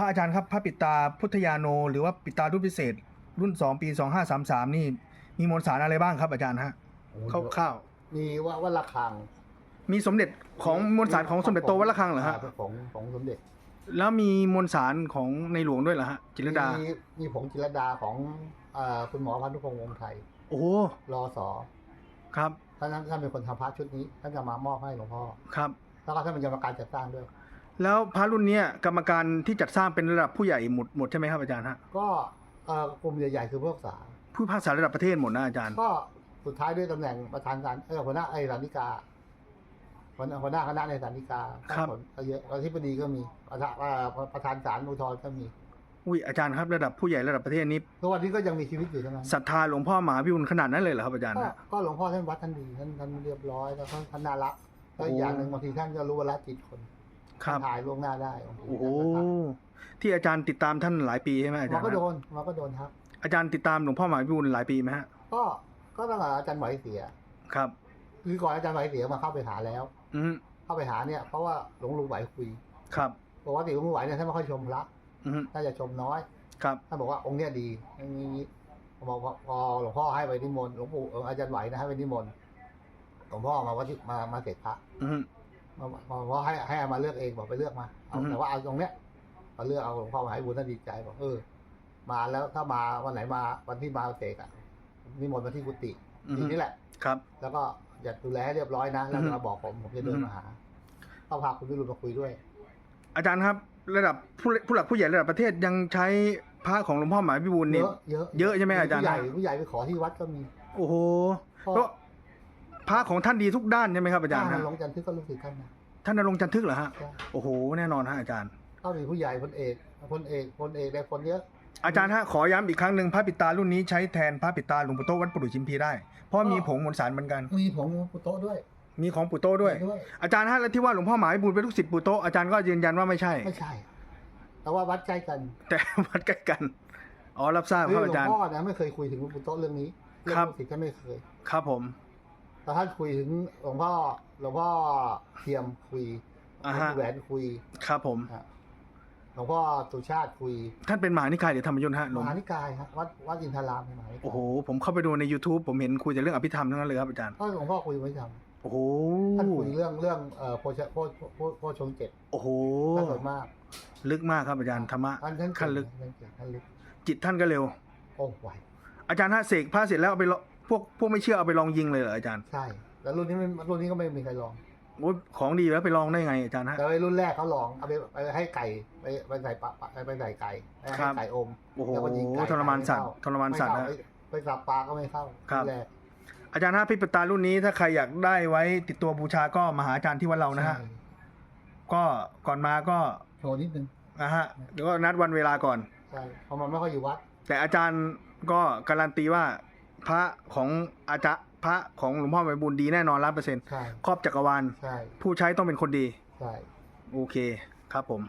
ระอาจารย์ครับพระปิดตาพุทธยาโน หรือว่าปิดตารุ่นพิเศษ รุ่น2ปี2533นี่ มีมวลสารอะไรบ้างครับอาจารย์ฮะคร่าวมีว่าวัดระฆังๆมีสมเด็จของมวลสารของสมเด็จโตวัดระฆังเหรอฮะาของของสมเด็จ แล้วมีมวลสารของในหลวงด้วยเหรอฮะจิตรลดามีมีผงจิรดาของเอ่อคุณหมอพันธุพงษ์วงศ์ไทย โอ้โหรอสอครับท่านท่านเป็นคนทำพระชุดนี้ท่านจะมามอบให้หลวงพ่อครับแล้วก็ท่านเป็นกรรมการจัดสร้างด้วย แล้วพระรุ่นเนี้ยกรรมการที่จัดสร้างเป็นระดับผู้ใหญ่หมดหมดใช่ไหมครับอาจารย์ฮะก็เอ่อกลุ่มใหญ่ๆคือผู้รักษาผู้พิพากษาระดับประเทศหมดนะอาจารย์ ก็สุดท้ายด้วยตำแหน่งประธานศาลเออหัวหน้าไอ้ศาลฎีกาหัวหน้าหัวหน้าคณะในศาลฎีกาครับ ผลก็เยอะอธิบดีก็มีประธานเอ่อประธานศาลอุทธรณ์ก็มีอุ้ยอาจารย์ครับระดับผู้ใหญ่ระดับประเทศนี้ทุกวันนี้ก็ยังมีชีวิตอยู่ทั้งนั้นศรัทธาหลวงพ่อมหาพิบูลขนาดนั้นเลยเหรอครับอาจารย์ก็ฮะ ก็หลวงพ่อท่านวัดท่านดีท่านท่านเรียบร้อยแล้วท่านท่านน่ารักแล้วอีกโอ้อย่างหนึ่งบางทีท่านก็รู้ว่าละจิตคน ครับ ถ่ายล่วงหน้าได้บางทีโอ้โหที่อาจารย์ติดตามท่านหลายปีใช่ไหมอาจารมันย์ก็โดฮะนมันก็โดนครับ อาจารย์ติดตามหลวงพ่อมหาพิบูลหลายปีไหมฮะก็ก็ตั้งแต่อาจารย์ไหวเสีย ครับ คือก่อนอาจารย์ไหวเสียมาเข้าไปหาแล้ว อืมเข้าไปหาเนี่ยเพราะว่าหลวงลุงไหวคุยครับ ปกติหลวงลุงไหวเนี่ยท่านไม่ค่อยชมพระอืมน่าจะชมน้อยครับ ท่านบอกว่าองค์เนี้ยดีอย่างนี้พอพอพอหลวงพ่อให้ไปนิมนต์หลวงปู่เอออาจารย์ไหวนะให้ไปนิมนต์หลวงพ่อมาวัดที่มามาเสร็จพระ อืม มามามาให้ให้เอามาเลือกเองบอกไปเลือกมาเอาอือฮึแต่ว่าเอาตรงเนี้ยมาเลือกเอาหลวงพ่อมาให้บุญท่านดีใจบอกเออ มาแล้วถ้ามาวันไหนมาวันที่มาเสกอะนิมนต์มาที่กุฏิอืมทีนี้แหละครับ แล้วก็อย่าดูแลให้เรียบร้อยนะแล้วอือฮึมาบอกผมผมจะเดินอือฮึมาหาก็พาคุณวิรุณมาคุยด้วย อาจารย์ครับ ระดับผู้ผู้หลักผู้ใหญ่ระดับประเทศยังใช้พระของหลวงพ่อมหาพิบูลเยเนี่ยอะเยอะเยอะใช่ไหมอาจารย์ผู้ใหญ่ผู้ใหญ่ไปขอที่วัดก็มี โอ้โหเพราะก็ พระของท่านดีทุกด้านใช่ไหมครับอาจารย์ท่าฮะนหลวงจันทร์ทึกก็รู้สึกท่านนะ ท่านนรงค์จันทึกเหรอฮะใช่โอ้โห แน่นอนฮะอาจารย์ ก็มีผู้ใหญ่พลเอกพลเอกพลเอกได้คนเยอะอาจารย์ฮะขอย้ำอีกครั้งหนึ่งพระปิดตารุ่นนี้ใช้แทนพระปิดตาหลวงปู่โตวัดปู่ชิมพีได้ เพราะมีผงมวลสารเหมือนกัน มีผมปุโตะด้วยมีของปู่โตด้วย ด้วย อาจารย์ฮะแล้วที่ว่าหลวงพ่อหมายบุญเป็นลูกศิษย์ปู่โตอาจารย์ก็ยืนยันว่าไม่ใช่ ไม่ใช่ แต่ว่าวัดใกล้กันแต่ วัดใกล้กันอ๋อรับทราบคืคอรับหลวอาจารงย์ พ่อเนี่ยไม่เคยคุยถึงหลวงปู่โตะเรื่องนี้เรื่องครับ ลูกศิษย์ท่านไม่เคย ครับผม แต่ท่านคุยถึงหลวงพ่อหลวงพ่อเทียมคุยหลวอ่างพ่ฮะอแหวนคุยครับผม ฮะหลวงพ่อสุชาติคุยท่านเป็นมหานิกายหรือธรรมยุทธ์ฮะหลมวงหานิกายฮะวัดวัดอินทรามมหานิกายโอ้โห ผมเข้าไปดูใน YouTube ผมเห็นคุยแต่เรื่องอภิธรรมทั้งนั้นเลยครับอาจารย์ ก็หลวงพ่อคุยไม่ทโอ้โหำท่านคุยเรื่องเรื่องเอ่อโพชโพโพโพโพชงเจ็ดโอ้โห ท่านสวยมากลึกมากครับอาจารย์ธรรมะ ท่านท่านขั้นลึก ท่านเก่งท่านลึกจิตท่านก็เร็ว โอ้ไหวอาจารย์ฮะเสกพระเสร็จแล้วเอาไปลอง พวกพวกไม่เชื่อเอาไปลองยิงเลยเหรออาจารย์ใช่ แล้วรุ่นนี้ไม่รุ่นนี้ก็ไม่มีใครลองโอ้ยของดีแล้วไปลองได้ไงอาจารย์ฮะ แต่ไอ้รุ่นแรกเขาลองเอาไปไปให้ไก่ไปไปใส่ปะปะไปใส่ไก่ให้ครับไก่อมโอ้โหแล้วก็ยิงไก่ทรมานสัตว์ไเข้ทรมานสัตว์ไเข้นะไปไปสับปลาก็ไม่เข้าครับ นแรกอาจารย์ฮะพิปตารุ่นนี้ถ้าใครอยากได้ไว้ติดตัวบูชาก็มาหาอาจารย์ที่วัดเรานะฮะ ใช่ก็ก่อนมาก็โชว์นิดนึงนะฮะเดี๋ยวก็นัดวันเวลาก่อน ใช่เพราะมันไม่ค่อยอยู่วัดแต่อาจารย์ก็การันตีว่า พระของอาจารย์พระของหลวงพ่อไมบุญดีแน่นอนร้อยเปอร์เซ็นต์ใช่ครอบจักรวาล ใช่ผู้ใช้ต้องเป็นคนดี ใช่ โอเคครับผม